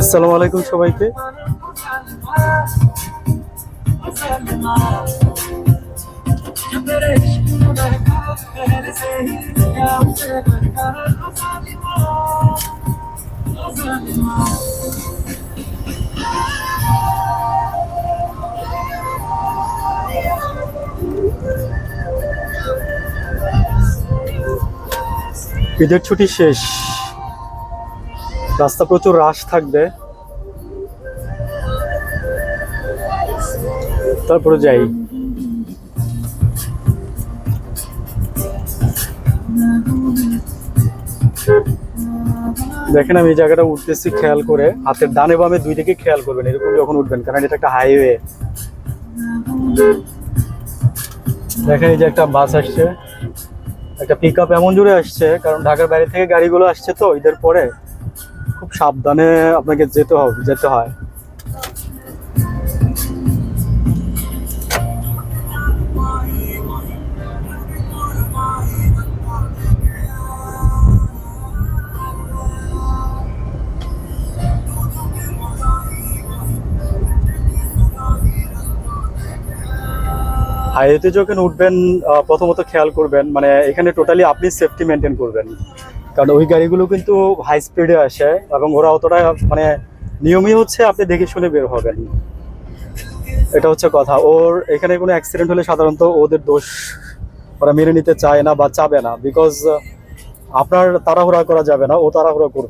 আসসালামু আলাইকুম সবাইকে। ঈদের ছুটি শেষ। রাস্তা প্রচুর রাশ থাকবে। তারপরে যাই। দেখেন আমি এই জায়গাটা উঠতেছি খেয়াল করে। হাতের ডানে বামে দুই দিকে খেয়াল করবেন, এরকম যখন উঠবেন, কারণ এটা একটা হাইওয়ে দেখেন এই যে একটা বাস আসছে। একটা পিক এমন জোরে আসছে, কারণ ঢাকার বাইরে থেকে গাড়িগুলো আসছে তো, ঈদের পরে। খুব সাবধানে আপনাকে যেতে হবে, যেতে হয়। হাইওয়েতে যখন উঠবেন প্রথমত খেয়াল করবেন মানে এখানে টোটালি আপনি সেফটি মেনটেন করবেন। কারণ ওই গাড়িগুলো কিন্তু হাই স্পিডে আসে এবং ওরা অতটা মানে নিয়মই হচ্ছে আপনি দেখে শুনে বের হবেন। এটা হচ্ছে কথা। ওর এখানে কোনো অ্যাক্সিডেন্ট হলে সাধারণত ওদের দোষ ওরা মেনে নিতে চায় না বা চাবে না বিকজ আপনার তাড়াহুড়া করা যাবে না, ও তাড়াহুড়া করবে।